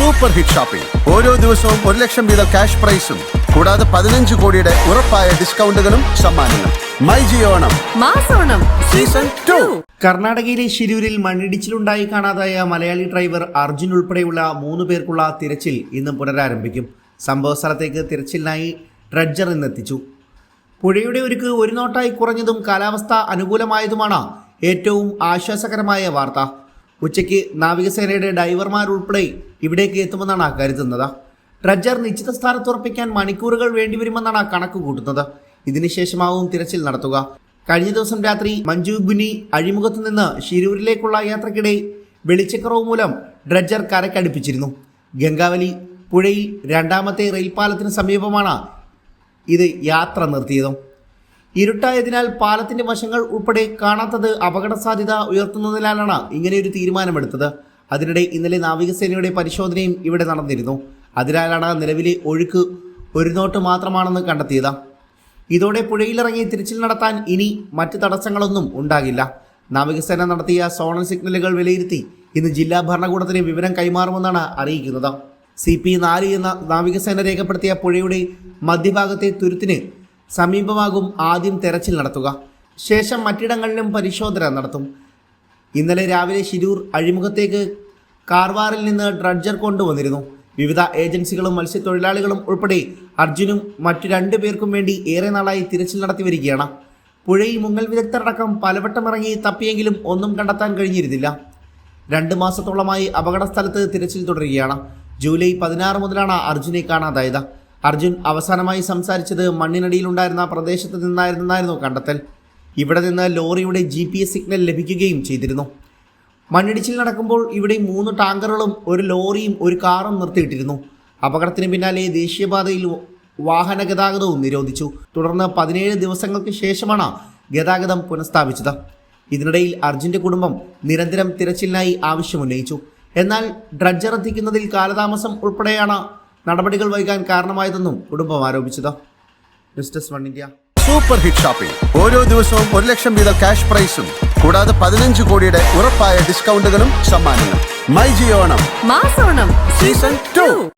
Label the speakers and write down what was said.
Speaker 1: Super hit shopping ഓരോ ദിവസവും ഒരു ലക്ഷം വീതം ക്യാഷ് പ്രൈസും കൂടാതെ പതിനഞ്ച് കോടിയുടെ ഉറപ്പായ ഡിസ്കൗണ്ടുകളും സമ്മാനങ്ങളും. മൈ ജിയോണം
Speaker 2: മാസോണം
Speaker 1: സീസൺ ടു.
Speaker 3: കർണാടകയിലെ ശിരൂരിൽ മണ്ണിടിച്ചിലുണ്ടായി കാണാതായ മലയാളി ഡ്രൈവർ അർജുൻ ഉൾപ്പെടെയുള്ള മൂന്ന് പേർക്കുള്ള തിരച്ചിൽ ഇന്ന് പുനരാരംഭിക്കും. സംഭവ സ്ഥലത്തേക്ക് തിരച്ചിലിനായി ഡ്രഡ്ജർ ഇന്നെത്തിച്ചു. പുഴയുടെ ഒരുക്ക് ഒരു നോട്ടായി കുറഞ്ഞതും കാലാവസ്ഥ അനുകൂലമായതുമാണ് ഏറ്റവും ആശ്വാസകരമായ വാർത്ത. ഉച്ചയ്ക്ക് നാവികസേനയുടെ ഡൈവർമാരുൾപ്പെടെ ഇവിടേക്ക് എത്തുമെന്നാണ് കരുതുന്നത്. ഡ്രഡ്ജർ നിശ്ചിത സ്ഥാനത്ത് ഉറപ്പിക്കാൻ മണിക്കൂറുകൾ വേണ്ടിവരുമെന്നാണ് കണക്ക് കൂട്ടുന്നത്. ഇതിനുശേഷമാവും തിരച്ചിൽ നടത്തുക. കഴിഞ്ഞ ദിവസം രാത്രി മഞ്ജു ഗുനി അഴിമുഖത്ത് നിന്ന് ഷിരൂരിലേക്കുള്ള യാത്രക്കിടെ വെളിച്ചക്കുറവ് മൂലം ഡ്രഡ്ജർ കരക്കടുപ്പിച്ചിരുന്നു. ഗംഗാവലി പുഴയിൽ രണ്ടാമത്തെ റെയിൽ പാലത്തിന് സമീപമാണ് ഇത് യാത്ര നിർത്തിയതും. ഇരുട്ടായതിനാൽ പാലത്തിന്റെ വശങ്ങൾ ഉൾപ്പെടെ കാണാത്തത് അപകട സാധ്യത ഉയർത്തുന്നതിനാലാണ് ഇങ്ങനെയൊരു തീരുമാനമെടുത്തത്. അതിനിടെ ഇന്നലെ നാവികസേനയുടെ പരിശോധനയും ഇവിടെ നടന്നിരുന്നു. അതിനാലാണ് നിലവിലെ ഒഴുക്ക് ഒരു നോട്ട് മാത്രമാണെന്ന് കണ്ടെത്തിയത്. ഇതോടെ പുഴയിലിറങ്ങി തിരച്ചിൽ നടത്താൻ ഇനി മറ്റ് തടസ്സങ്ങളൊന്നും ഉണ്ടാകില്ല. നാവികസേന നടത്തിയ സോണൽ സിഗ്നലുകൾ വിലയിരുത്തി ഇന്ന് ജില്ലാ ഭരണകൂടത്തിന് വിവരം കൈമാറുമെന്നാണ് അറിയിക്കുന്നത്. സി പി നാല് എന്ന നാവികസേന രേഖപ്പെടുത്തിയ പുഴയുടെ മധ്യഭാഗത്തെ തുരുത്തിന് സമീപമാകും ആദ്യം തെരച്ചിൽ നടത്തുക. ശേഷം മറ്റിടങ്ങളിലും പരിശോധന നടത്തും. ഇന്നലെ രാവിലെ ശിരൂർ അഴിമുഖത്തേക്ക് കാർവാറിൽ നിന്ന് ഡ്രഡ്ജർ കൊണ്ടുവന്നിരുന്നു. വിവിധ ഏജൻസികളും മത്സ്യത്തൊഴിലാളികളും ഉൾപ്പെടെ അർജുനും മറ്റു രണ്ടു പേർക്കും വേണ്ടി ഏറെ നാളായി തിരച്ചിൽ നടത്തി വരികയാണ്. പുഴയിൽ മുങ്ങൽ വിദഗ്ധരടക്കം പലവട്ടം ഇറങ്ങി തപ്പിയെങ്കിലും ഒന്നും കണ്ടെത്താൻ കഴിഞ്ഞിരുന്നില്ല. രണ്ട് മാസത്തോളമായി അപകട സ്ഥലത്ത് തിരച്ചിൽ തുടരുകയാണ്. ജൂലൈ പതിനാറ് മുതലാണ് അർജുനെ കാണാതായത്. അർജുൻ അവസാനമായി സംസാരിച്ചത് മണ്ണിനടിയിലുണ്ടായിരുന്ന പ്രദേശത്ത് നിന്നായിരുന്നെന്നായിരുന്നു കണ്ടെത്തൽ. ഇവിടെ നിന്ന് ലോറിയുടെ ജി പി എസ് സിഗ്നൽ ലഭിക്കുകയും ചെയ്തിരുന്നു. മണ്ണിടിച്ചിൽ നടക്കുമ്പോൾ ഇവിടെ മൂന്ന് ടാങ്കറുകളും ഒരു ലോറിയും ഒരു കാറും നിർത്തിയിട്ടിരുന്നു. അപകടത്തിന് പിന്നാലെ ദേശീയപാതയിൽ വാഹന ഗതാഗതവും നിരോധിച്ചു. തുടർന്ന് പതിനേഴ് ദിവസങ്ങൾക്ക് ശേഷമാണ് ഗതാഗതം പുനഃസ്ഥാപിച്ചത്. ഇതിനിടയിൽ അർജുന്റെ കുടുംബം നിരന്തരം തിരച്ചിലിനായി ആവശ്യമുന്നയിച്ചു. എന്നാൽ ഡ്രഡ്ജർ എത്തിക്കുന്നതിൽ കാലതാമസം ഉൾപ്പെടെയാണ് നടപടികൾ വൈകാൻ കാരണമായതെന്നും കുടുംബം ആരോപിച്ചത്. News desk one India.
Speaker 1: Super hit shopping ഓരോ ദിവസവും ഒരു ലക്ഷം വീതം ക്യാഷ് പ്രൈസും കൂടാതെ പതിനഞ്ച് കോടിയുടെ ഉറപ്പായ ഡിസ്കൗണ്ടുകളും സമ്മാനങ്ങളും. മൈ ജിയോണം
Speaker 2: മാസോണം.
Speaker 1: Season two